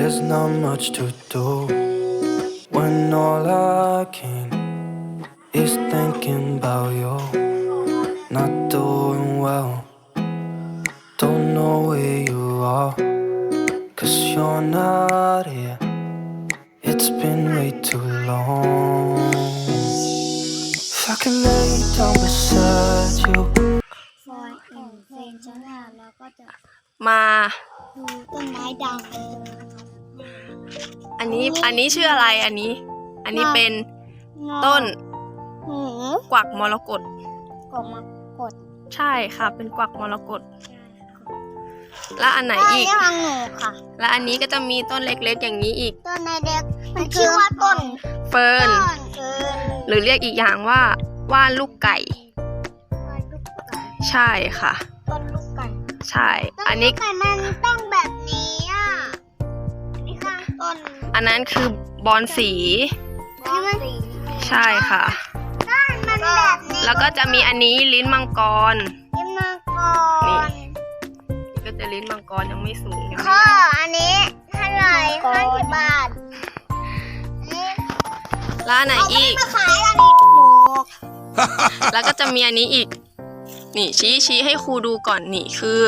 There's not much to do when all I can is thinking about you. Not doing well, don't know where you are, cause you're not here. It's been way too long. If I could lay down beside you. ฟอยเอ็นเฟนชนะแล้วก็จะ มา ดูต้นไม้ดัง อันนี้อันนี้ชื่ออะไรอันนี้ อันนี้เป็นต้นหูกวักมรกตกบมากดใช่ค่ะ เป็นกวักมรกตและอันไหนอีกเรียกว่างูค่ะ และอันนี้ก็จะมีต้นเล็กๆอย่างนี้อีก ต้นในเด็กมันชื่อว่าต้นเฟิร์นต้นเฟิร์นหรือเรียกอีกอย่างว่าว่านลูกไก่ต้นลูกไก่ใช่ค่ะ ต้นลูกไก่ ใช่ อันนี้ต้ลูกไก่มันต้องแบบนี้อะอันนี้ค่ะต้นอั นนั้นคือบอนสี นี่มันใช่ค่ะต้นมันแบบนี้แล้วก็จะมีอันนี้ลิ้นมังกร ยิ้มมาก่อนก็จะลิ้นมังกรยังไม่สูงยังไม่ข้อใหญ่อันนี้เท่าไหร่ห้าสิบบาทนี่แล้วอันไหนอีก มาขายอันนี้หนูแล้วก็จะมีอันนี้อีก นี่ชี้ชี้ให้ครูดูก่อนนี่คือ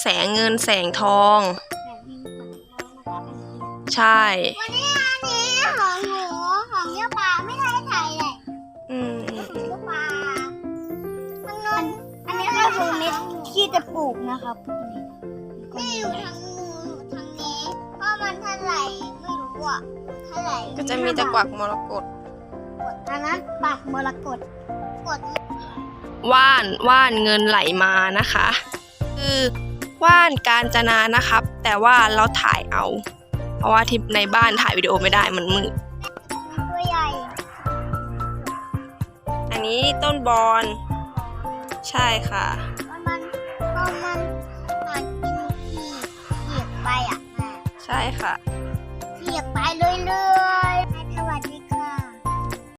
แสงเงินแสงทอง ใช่ วันนี้อันนี้ของหนูของเยี่ยปลาไม่ได้ถ่ายเลยอืมอืมอืมเยี่ยปลาทางนู้นอันนี้ก็คือเม็ดที่จะปลูกนะครับนี่อยู่ทางนู้นทางนี้เพราะมันเท่าไหร่ไม่รู้อะเท่าไหร่ก็จะมีแตะกวักมรกตอันนั้นปักมรกตกดว่านว่านเงินไหลมานะคะ คือว่านการจนานะครับ แต่ว่าเราถ่ายเอา เพราะว่าที่ในบ้านถ่ายวิดีโอไม่ได้มันมืดตัวใหญ่ อันนี้ต้นบอน ใช่ค่ะเพราะมันเพราะมันหากินที่เหยียบไปอะแม่ใช่ค่ะเหยียบไปเรื่อย